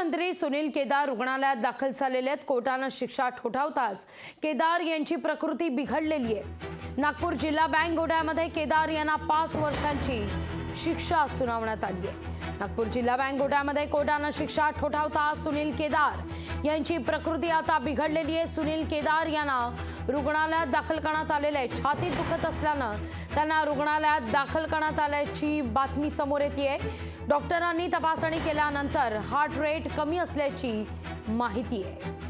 मंत्री सुनील केदार रुग्णालयात दाखल झालेले आहेत. कोर्टानं शिक्षा ठोठावताच केदार यांची प्रकृती बिघडलेली आहे. नागपूर जिल्हा बँक घोटाळ्यामध्ये केदार यांना पाच वर्षांची शिक्षा सुनावण्यात आली आहे. नागपूर जिल्हा बँक घोटाळ्यामध्ये कोर्टानं शिक्षा ठोठावता सुनील केदार. यांची प्रकृती आता बिघडलेली आहे. सुनील केदार यांना रुग्णालयात दाखल करण्यात आलेलं आहे. छातीत दुखत असल्यानं त्यांना रुग्णालयात दाखल करण्यात आल्याची बातमी समोर येते डॉक्टरांनी तपासणी केल्यानंतर हार्ट रेट कमी असल्याची माहिती आहे.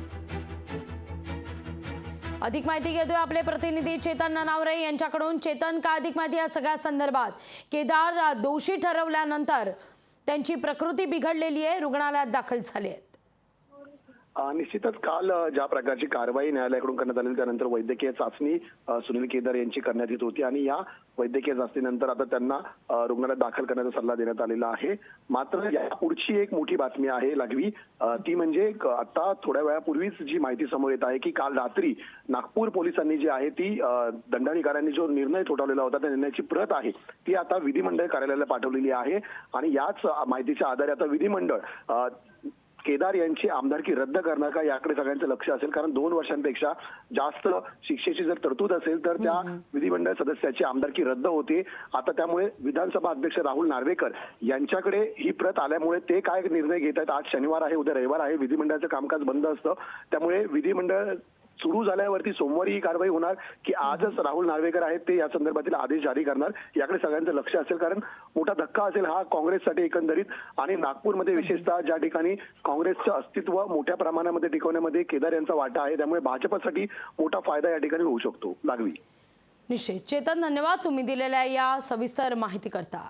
अधिक माहिती घेतोय आपले प्रतिनिधी चेतन ननावरे यांच्याकडून. चेतन का अधिक माहिती या सगळ्या संदर्भात? केदार दोषी ठरवल्यानंतर त्यांची प्रकृती बिघडलेली आहे रुग्णालयात दाखल झाले आहेत. निश्चितच काल ज्या प्रकारची कारवाई न्यायालयाकडून करण्यात आली त्यानंतर वैद्यकीय चाचणी सुनील केदार यांची करण्यात येत होती आणि या वैद्यकीय चाचणीनंतर आता त्यांना रुग्णालयात दाखल करण्याचा सल्ला देण्यात आलेला आहे. मात्र या पुढची एक मोठी बातमी आहे लागवी. ती म्हणजे आता थोड्या वेळापूर्वीच जी माहिती समोर येत आहे की काल रात्री नागपूर पोलिसांनी जी आहे ती दंडाधिकाऱ्यांनी जो निर्णय ठोठावलेला होता त्या निर्णयाची प्रत आहे ती आता विधिमंडळ कार्यालयाला पाठवलेली आहे. आणि याच माहितीच्या आधारे आता विधिमंडळ केदार यांची आमदारकी रद्द करणार का याकडे सगळ्यांचं लक्ष असेल. कारण दोन वर्षांपेक्षा जास्त शिक्षेची जर तरतूद असेल तर त्या विधिमंडळ सदस्याची आमदारकी रद्द होते. आता त्यामुळे विधानसभा अध्यक्ष राहुल नार्वेकर यांच्याकडे ही प्रत आल्यामुळे ते काय निर्णय घेत आहेत आज शनिवार आहे उद्या रविवार आहे. विधिमंडळाचं कामकाज बंद असतं. त्यामुळे विधिमंडळ सुरू झाल्यावरती सोमवारी ही कारवाई होणार की आजच राहुल नार्वेकर आहेत ते या संदर्भातील आदेश जारी करणार याकडे सगळ्यांचं लक्ष असेल. कारण मोठा धक्का असेल हा काँग्रेससाठी एकंदरीत आणि नागपूरमध्ये विशेषतः ज्या ठिकाणी काँग्रेसचं अस्तित्व मोठ्या प्रमाणामध्ये टिकवण्यामध्ये केदार यांचा वाटा आहे त्यामुळे भाजपसाठी मोठा फायदा या ठिकाणी होऊ शकतो. लागवी. निश्चित. चेतन धन्यवाद. तुम्ही दिलेल्या या सविस्तर माहिती करता